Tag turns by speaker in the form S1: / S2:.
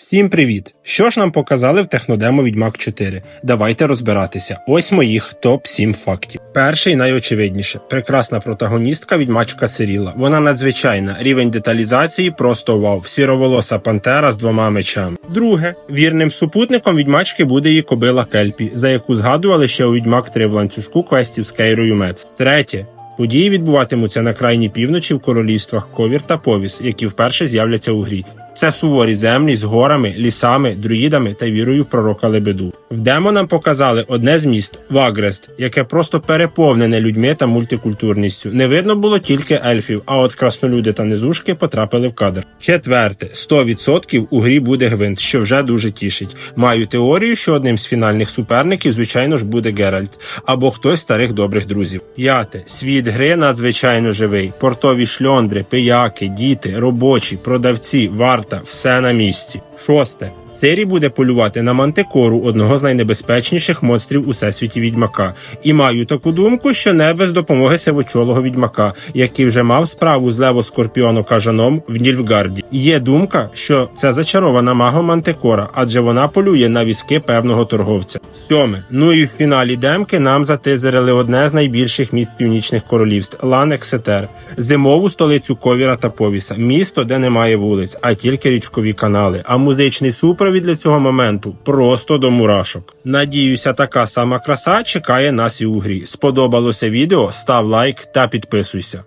S1: Всім привіт! Що ж нам показали в технодемо Відьмак 4? Давайте розбиратися. Ось моїх топ 7 фактів. Перший найочевидніше. Прекрасна протагоністка відьмачка Сиріла. Вона надзвичайна. Рівень деталізації просто вау. Сіроволоса пантера з двома мечами. Друге, вірним супутником відьмачки буде її кобила Кельпі, за яку згадували ще у Відьмак 3 в ланцюжку квестів з Кейрою Мец. Третє. Події відбуватимуться на крайній півночі в королівствах Ковір та Повіс, які вперше з'являться у грі. Це суворі землі з горами, лісами, друїдами та вірою в пророка Лебеду. В демо нам показали одне з міст Вагрест, яке просто переповнене людьми та мультикультурністю. Не видно було тільки ельфів, а от краснолюди та низушки потрапили в кадр. Четверте, 100% у грі буде гвинт, що вже дуже тішить. Маю теорію, що одним з фінальних суперників, звичайно ж, буде Геральт або хтось з старих добрих друзів. П'яте, світ гри надзвичайно живий. Портові шльондри, пияки, діти, робочі, продавці, варта, все на місці. Шосте. Цирі буде полювати на мантикору, одного з найнебезпечніших монстрів у всесвіті відьмака. І маю таку думку, що не без допомоги сивочолого відьмака, який вже мав справу з лево скорпіоно кажаном в Нільфгарді. Є думка, що це зачарована маго мантикора, адже вона полює на візки певного торговця. Сьоме. Ну і в фіналі демки нам затизерили одне з найбільших міст північних королівств Ланексетер, зимову столицю Ковіра та Повіса, місто, де немає вулиць, а тільки річкові канали. А музичний супровід для цього моменту просто до мурашок. Надіюся, така сама краса чекає нас і у грі. Сподобалося відео? Став лайк та підписуйся.